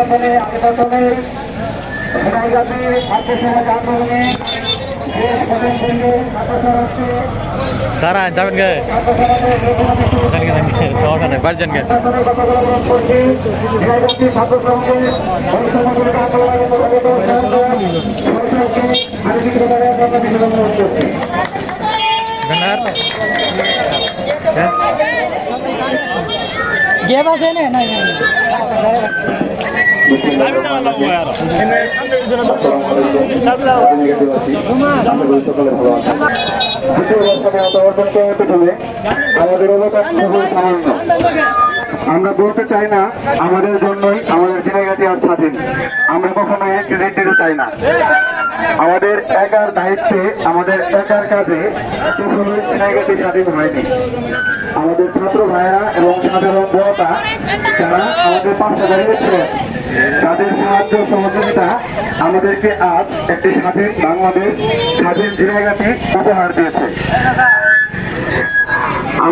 নির্বাচনে ঝিনাইগাতি ছাত্র সমাজ আন্দোলনে সমাজকে যাবেন গে ছাত্র সমাজের যে কোনো কিছু জান গে গে সমস্যা নেই বাড়ি যান গে নির্বাচনে কতগুলো গ্রহণ করছি ঝিনাইগাতি ছাত্র সমাজের বৈষম্যমূলক আন্দোলনের প্রভাবিত সরকারকে আর্থিক প্রকারের জন্য বিনোদন অনুরোধ করছি বেনার গে বাজে না? না দ্বিতীয় বর্ষে অন্তর্বর্তন করাতে হলে আমাদের অবকাশ খুবই সামান্য আমরা বলতে চাই না আমাদের জন্যই, আমাদের জিনাগাতি আর স্বাধীন। আমরা কখনো ক্রেডিট চাই না। আমাদের একার দায়িত্বে, আমাদের একার কাজে কখনোই জিনাগাতি স্বাধীন হয়নি। আমাদের ছাত্র ভাইয়েরা এবং সাধারণ জনতা যারা আমাদের পাশে দাঁড়িয়েছিলেন তাদের সাহায্য সহযোগিতা আমাদেরকে আজ একটি স্বাধীন বাংলাদেশ, স্বাধীন জিনাগাতি উপহার দিয়েছে।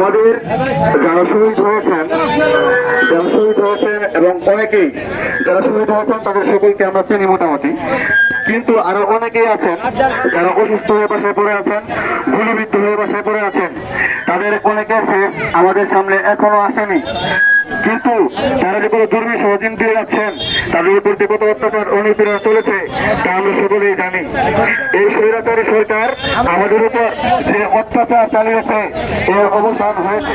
আমাদের যারা শহীদ হয়েছেন, যারা শহীদ হয়েছেন এবং অনেকেই যারা শহীদ হয়েছেন, তাদের সকলকে আমরা চিনি মোটামুটি। কিন্তু আরও অনেকেই আছেন যারা অসুস্থ হয়ে বাসায় পড়ে আছেন, গুলিবিদ্ধ হয়ে বাসায় পড়ে আছেন, তাদের অনেকের ফেস আমাদের সামনে এখনও আসেনি। কিন্তু তারা যে কোনো দুর্বিষহ দিন দিয়ে যাচ্ছেন, তাদের উপর যে কত অত্যাচার অনুপীড়ন চলেছে, তা আমরা সকলেই জানি। এই স্বৈরাচারী সরকার আমাদের উপর যে অত্যাচার চালিয়েছে, এর অবসান হয়েছে।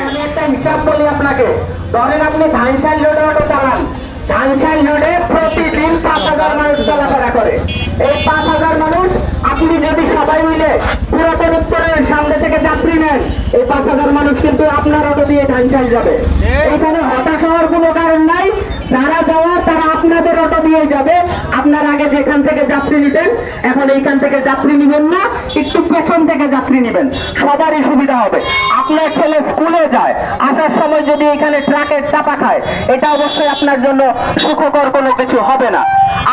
হিসাব বলি আপনাকে। ধরেন আপনি ধানশাল রোডে অটো চালান। ধানশাল রোডে প্রতিদিন পাঁচ হাজার মানুষ চলাফেরা করে। এই পাঁচ হাজার মানুষ আপনি যদি সবাই মিলে পুরাতন উত্তরের সামনে থেকে যাত্রী নেন এই পাঁচ হাজার মানুষ কিন্তু আপনার অটো দিয়ে ধানশাল যাবে। এখানে হতাশ হওয়ার কোনো কারণ নাই। যারা যাওয়ার তারা আপনাদের অটো দিয়ে যাবে। আপনার আগে যেখান থেকে যাত্রী নিতেন এখন এইখান থেকে যাত্রী নিবেন না একটু পেছন থেকে যাত্রী নেবেন। সবারই সুবিধা হবে। আপনার ছেলে স্কুলে যায় আসার সময় যদি এখানে ট্রাকের চাপা খায় এটা অবশ্যই আপনার জন্য সুখকর কোনো কিছু হবে না।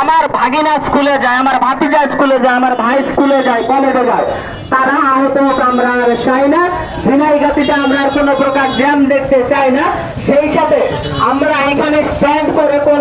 আমার ভাগিনা স্কুলে যায় আমার ভাতিজা স্কুলে যায় আমার ভাই স্কুলে যায় কলেজে যায়। তারা আহত আমরা আর চাই না ঝিনাইগাতিতে আমরা কোনো প্রকার জ্যাম দেখতে চাই না। সেই সাথে আমরা এখানে স্ট্যান্ড করে কোনো